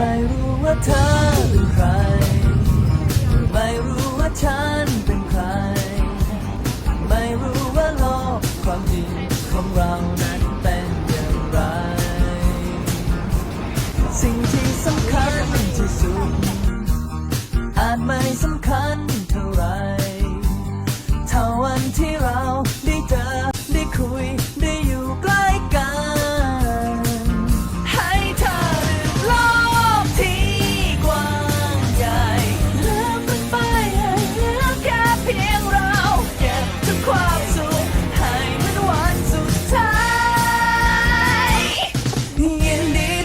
ไม่รู้ว่าเธอเป็นใคร ไม่รู้ว่าฉันเป็นใคร ไม่รู้ว่าโลกความจริงของเรานั้นเป็นอย่างไร สิ่งที่สำคัญที่สุด อาจไม่สำคัญเท่าไรเท่าวันที่เรา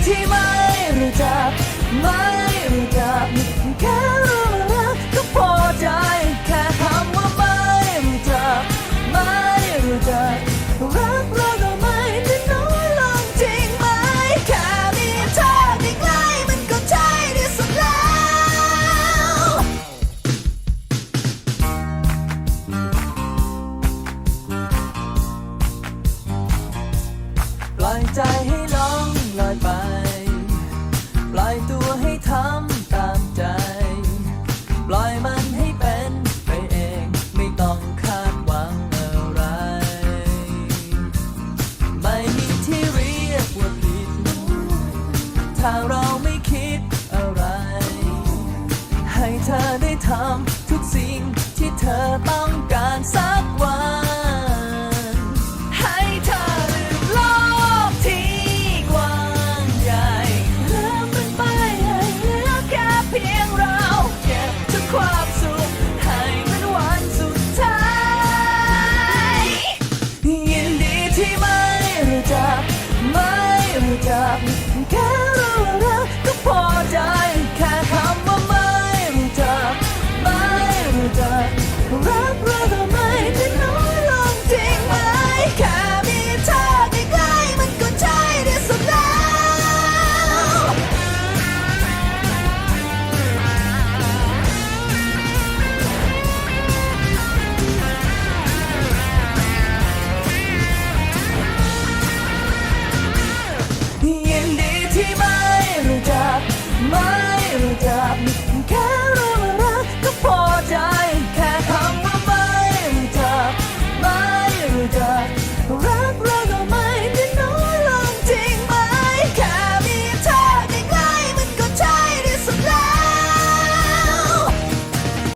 ที่ไม่รู้จัก ไม่รู้จักแค่รู้รักก็พอใจ แค่คำว่าไม่รู้จัก ไม่รู้จักรักเราก็ไม่ได้น้อยลงจริงไหม แค่มีเธอใกล้ๆมันก็ใช่ที่สุดแล้ว ปล่อยใจให้ ถ้าเราไม่คิดอะไร ให้เธอได้ทำทุกสิ่งที่เธอต้องการสักวัน ให้เธอลืมโลกที่กว้างใหญ่ลืมมันไปเลืแค่เพียงเราเก็บทุกความสุขให้มันวันสุดท้ายยินดีที่มา